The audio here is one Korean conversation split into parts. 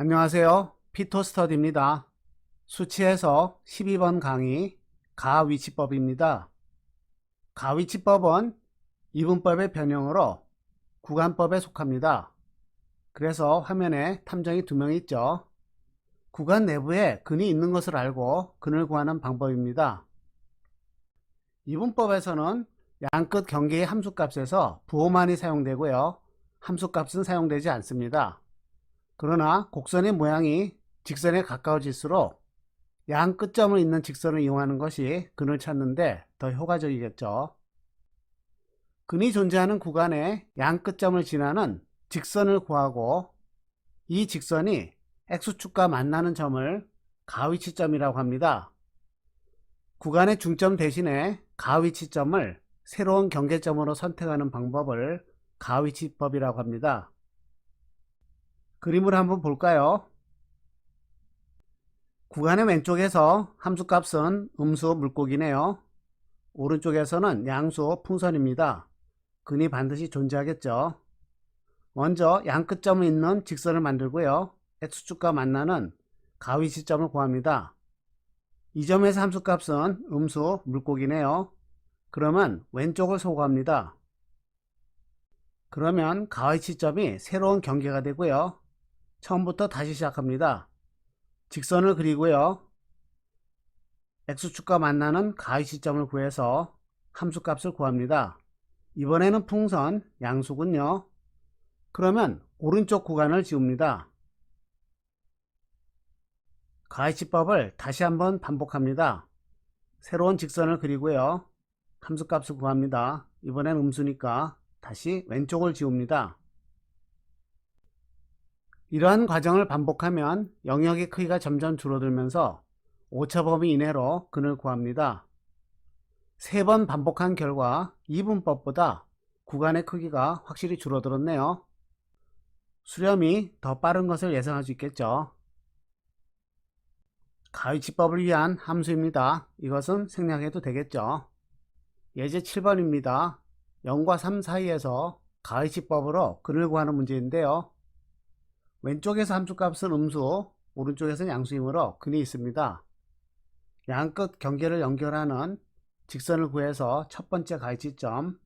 안녕하세요. 피토스터디입니다. 수치에서 12번 강의 가위치법입니다. 가위치법은 이분법의 변형으로 구간법에 속합니다. 그래서 화면에 탐정이 두 명 있죠. 구간 내부에 근이 있는 것을 알고 근을 구하는 방법입니다. 이분법에서는 양끝 경계의 함수값에서 부호만이 사용되고요. 함수값은 사용되지 않습니다. 그러나 곡선의 모양이 직선에 가까워질수록 양 끝점을 잇는 직선을 이용하는 것이 근을 찾는데 더 효과적이겠죠. 근이 존재하는 구간에 양 끝점을 지나는 직선을 구하고 이 직선이 X축과 만나는 점을 가위치점이라고 합니다. 구간의 중점 대신에 가위치점을 새로운 경계점으로 선택하는 방법을 가위치법이라고 합니다. 그림을 한번 볼까요? 구간의 왼쪽에서 함수값은 음수 물고기네요. 오른쪽에서는 양수 풍선입니다. 근이 반드시 존재하겠죠. 먼저 양 끝점을 잇는 직선을 만들고요. x축과 만나는 가위 시점을 구합니다. 이 점에서 함수값은 음수 물고기네요. 그러면 왼쪽을 소구합니다. 그러면 가위 시점이 새로운 경계가 되고요. 처음부터 다시 시작합니다. 직선을 그리고요. x축과 만나는 가위 시점을 구해서 함수값을 구합니다. 이번에는 풍선 양수군요. 그러면 오른쪽 구간을 지웁니다. 가위치법을 다시 한번 반복합니다. 새로운 직선을 그리고요. 함수값을 구합니다. 이번엔 음수니까 다시 왼쪽을 지웁니다. 이러한 과정을 반복하면 영역의 크기가 점점 줄어들면서 오차 범위 이내로 근을 구합니다. 세 번 반복한 결과 이분법보다 구간의 크기가 확실히 줄어들었네요. 수렴이 더 빠른 것을 예상할 수 있겠죠. 가위치법을 위한 함수입니다. 이것은 생략해도 되겠죠. 예제 7번입니다. 0과 3 사이에서 가위치법으로 근을 구하는 문제인데요. 왼쪽에서 함수값은 음수, 오른쪽에서는 양수이므로 근이 있습니다. 양끝 경계를 연결하는 직선을 구해서 첫 번째 가위치점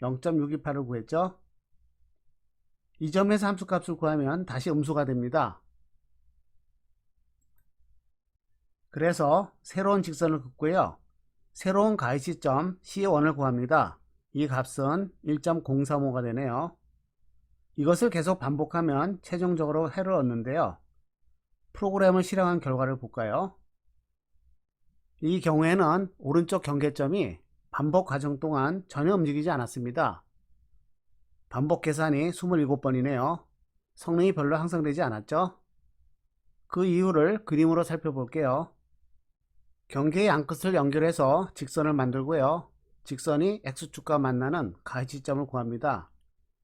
0.628을 구했죠. 이 점에서 함수값을 구하면 다시 음수가 됩니다. 그래서 새로운 직선을 긋고요. 새로운 가위치점 C1을 구합니다. 이 값은 1.035가 되네요. 이것을 계속 반복하면 최종적으로 해를 얻는데요. 프로그램을 실행한 결과를 볼까요? 이 경우에는 오른쪽 경계점이 반복 과정 동안 전혀 움직이지 않았습니다. 반복 계산이 27번이네요. 성능이 별로 향상되지 않았죠? 그 이유를 그림으로 살펴볼게요. 경계의 양끝을 연결해서 직선을 만들고요. 직선이 X축과 만나는 가위치점을 구합니다.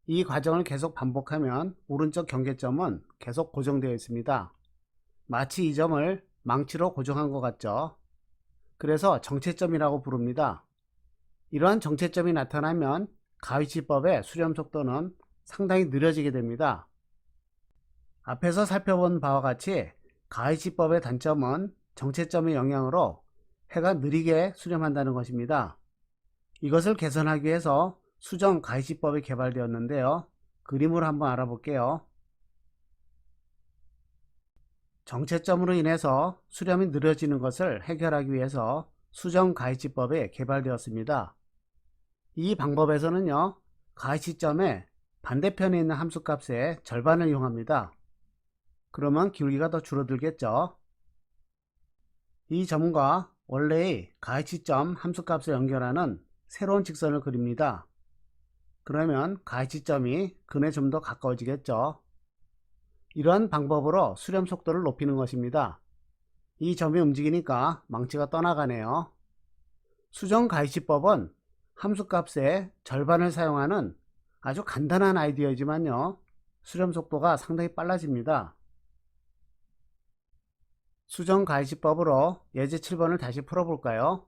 이 과정을 계속 반복하면 오른쪽 경계점은 계속 고정되어 있습니다. 마치 이 점을 망치로 고정한 것 같죠? 그래서 정체점이라고 부릅니다. 이러한 정체점이 나타나면 가위치법의 수렴 속도는 상당히 느려지게 됩니다. 앞에서 살펴본 바와 같이 가위치법의 단점은 정체점의 영향으로 해가 느리게 수렴한다는 것입니다. 이것을 개선하기 위해서 수정 가위치법이 개발되었는데요. 그림으로 한번 알아볼게요. 정체점으로 인해서 수렴이 느려지는 것을 해결하기 위해서 수정 가위치법이 개발되었습니다. 이 방법에서는요, 가위치점의 반대편에 있는 함수값의 절반을 이용합니다. 그러면 기울기가 더 줄어들겠죠. 이 점과 원래의 가위치점 함수값을 연결하는 새로운 직선을 그립니다. 그러면 가위치점이 근에 좀 더 가까워지겠죠. 이러한 방법으로 수렴 속도를 높이는 것입니다. 이 점이 움직이니까 망치가 떠나가네요. 수정 가위치법은 함수값의 절반을 사용하는 아주 간단한 아이디어이지만요. 수렴 속도가 상당히 빨라집니다. 수정 가위치법으로 예제 7번을 다시 풀어볼까요?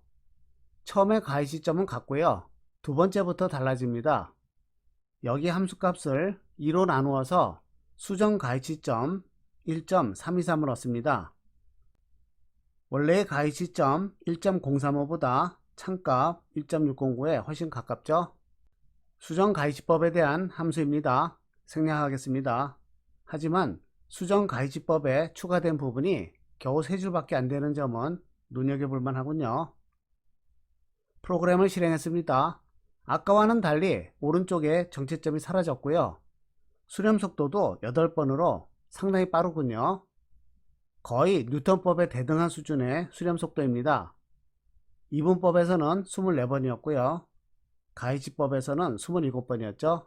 처음에 가위시점은 같고요. 두 번째부터 달라집니다. 여기 함수값을 2로 나누어서 수정 가위치점 1.323을 얻습니다. 원래의 가히 시점 1.035보다 참값 1.609에 훨씬 가깝죠? 수정 가이지법에 대한 함수입니다. 생략하겠습니다. 하지만 수정 가이지법에 추가된 부분이 겨우 세 줄밖에 안 되는 점은 눈여겨볼 만하군요. 프로그램을 실행했습니다. 아까와는 달리 오른쪽에 정체점이 사라졌고요. 수렴 속도도 8번으로 상당히 빠르군요. 거의 뉴턴법에 대등한 수준의 수렴 속도입니다. 이분법에서는 24번이었고요. 가이지법에서는 27번이었죠.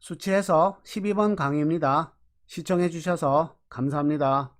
수치에서 12번 강의입니다. 시청해 주셔서 감사합니다.